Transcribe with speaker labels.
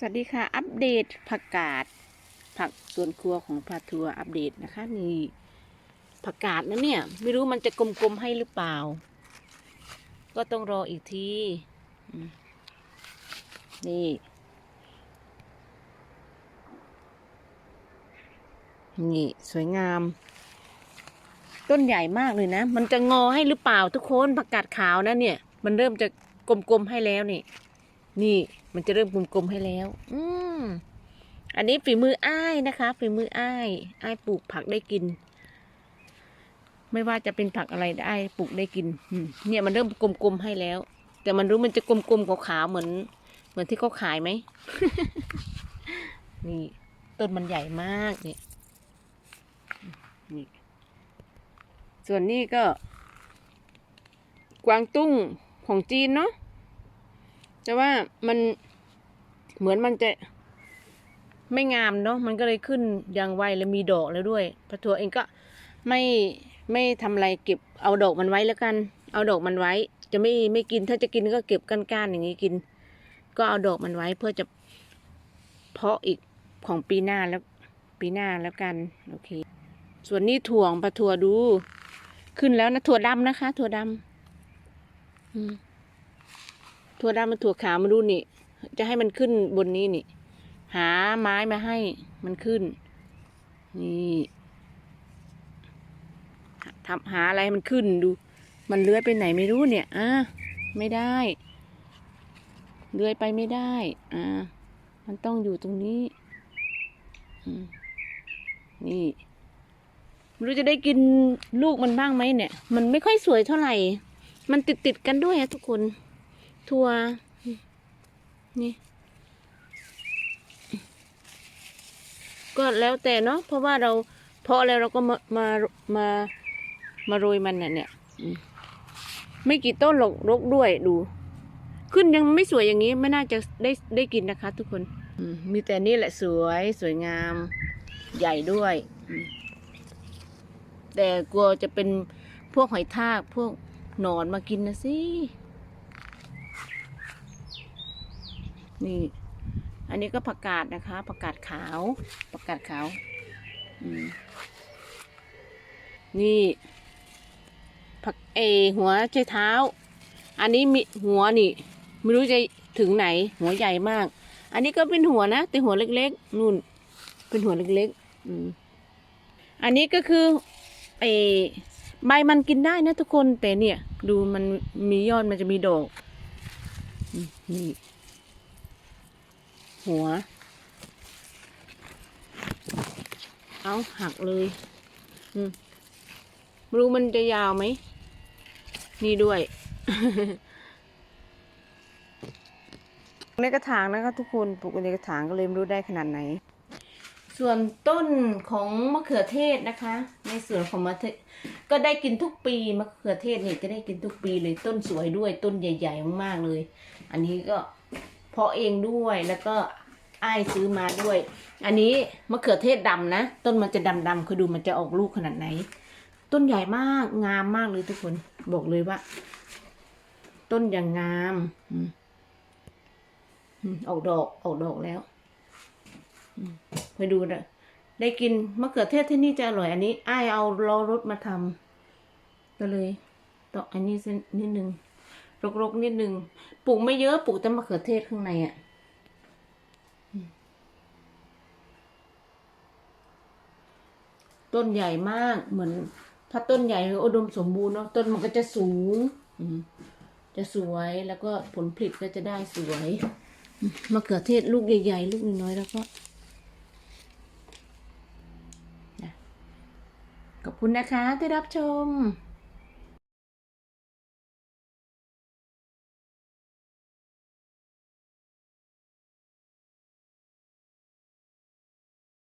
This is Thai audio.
Speaker 1: สวัสดีค่ะ อัปเดตผักกาด ผักสวนครัวของพาทัวอัปเดตนะคะนี่ผักกาดนะเนี่ย ไม่รู้มันจะกลมๆให้หรือเปล่า ก็ต้องรออีกที นี่ นี่สวยงาม ต้นใหญ่มากเลยนะ มันจะงอให้หรือเปล่าทุกคนผักกาดขาวนะเนี่ย มันเริ่มจะกลมๆให้แล้วนี่ นี่ มันจะเริ่มกลมๆให้แล้ว อืมอันนี้ฝีมืออ้ายนะคะฝีมืออ้ายอ้ายปลูกผักได้กิน ไม่ว่าจะเป็นผักอะไรได้ปลูกได้กินเนี่ยมันเริ่มกลมๆให้แล้ว แต่มันรู้มันจะกลมๆขาวๆเหมือน เหมือนที่เขาขายไหมนี่ต้นมันใหญ่มากเนี่ยนี่ส่วนนี้ก็ กวางตุ้งของจีนเนาะแต่ว่ามัน เหมือนมันจะไม่งามเนาะมันก็เลยขึ้นอย่างไวแล้วมีดอกแล้วด้วยพระทัวเองก็ไม่ไม่ทำอะไรเก็บเอาดอกมันไว้แล้วกัน เอาดอกมันไว้ จะไม่ไม่กินถ้าจะกินก็เก็บก้านๆอย่างนี้กิน ก็เอาดอกมันไว้เพื่อจะเพาะอีกของปีหน้าแล้วปีหน้าแล้วกันโอเค ส่วนนี้ถั่วปลาถั่วดู ขึ้นแล้วนะถั่วดำนะคะ ถั่วดำอืมถั่วดำมันถั่วขาวมาดูนี่ จะให้มันขึ้นบนนี้นี่ หาไม้มาให้มันขึ้น นี่ทำหาอะไรให้มันขึ้นดู มันเลื้อยไปไหนไม่รู้เนี่ยอะไม่ได้ เลื้อยไปไม่ได้อ่ามันต้องอยู่ตรงนี้นี่ไม่รู้จะได้กินลูกมันบ้างไหมเนี่ย มันไม่ค่อยสวยเท่าไหร่ มันติดติดกันด้วยอะทุกคนถั่ว นี่ ก็แล้วแต่เนาะเพราะว่าเราเพาะแล้วเราก็มามามามาโรยมันน่ะเนี่ยไม่กี่ต้นหรอกรกด้วยดู ขึ้นยังไม่สวยอย่างนี้ไม่น่าจะได้ได้กินนะคะ ทุกคนมีแต่นี่แหละสวยสวยงามใหญ่ด้วย แต่กลัวจะเป็นพวกหอยทากพวกหนอนมากินนะสิ นี่ อันนี้ก็ผักกาดนะคะ ผักกาดขาว ผักกาดขาว นี่ผักเอหัวใจเท้า อันนี้มีหัวนี่ ไม่รู้จะถึงไหน หัวใหญ่มาก อันนี้ก็เป็นหัวนะ แต่หัวเล็กๆนู่น เป็นหัวเล็กๆอืมอันนี้ก็คือเอใบมันกินได้นะทุกคนแต่เนี่ย ดูมันมียอดมันจะมีดอกนี่ หัว เอาหักเลยอืมไม่รู้มันจะยาวไหม นี่ด้วย ในกระถางนะคะทุกคนปลูกในกระถางก็เลยไม่รู้ได้ขนาดไหน ส่วนต้นของมะเขือเทศนะคะ ในส่วนของมะเขือก็ได้กินทุกปีมะเขือเทศเนี่ยจะได้กินทุกปีเลยต้นสวยด้วยต้นใหญ่ ๆ มากๆเลย อันนี้ก็เพาะเองด้วยแล้วก็อ้ายซื้อมาด้วย อันนี้มะเขือเทศดำนะ ต้นมันจะดำๆคือดูมันจะออกลูกขนาดไหน ต้นใหญ่มากงามมากเลยทุกคนบอกเลยว่า ต้นอย่างงามออกดอกออกดอกแล้วไปดูนะได้กินมะเขือเทศที่นี่จะอร่อยอันนี้อ้ายเอาล้อรถมาทำก็เลยต่ออันนี้สักนิดนึง รกๆนิดนึงปลูกไม่เยอะปลูกแต่มะเขือเทศข้างในอะต้นใหญ่มากเหมือน ถ้าต้นใหญ่อุดมสมบูรณ์เนาะต้นมันก็จะสูงจะสวยแล้วก็ผลผลิตก็จะได้สวยมะเขือเทศลูกใหญ่ๆ ลูกน้อยๆแล้วก็ขอบคุณนะคะที่รับชม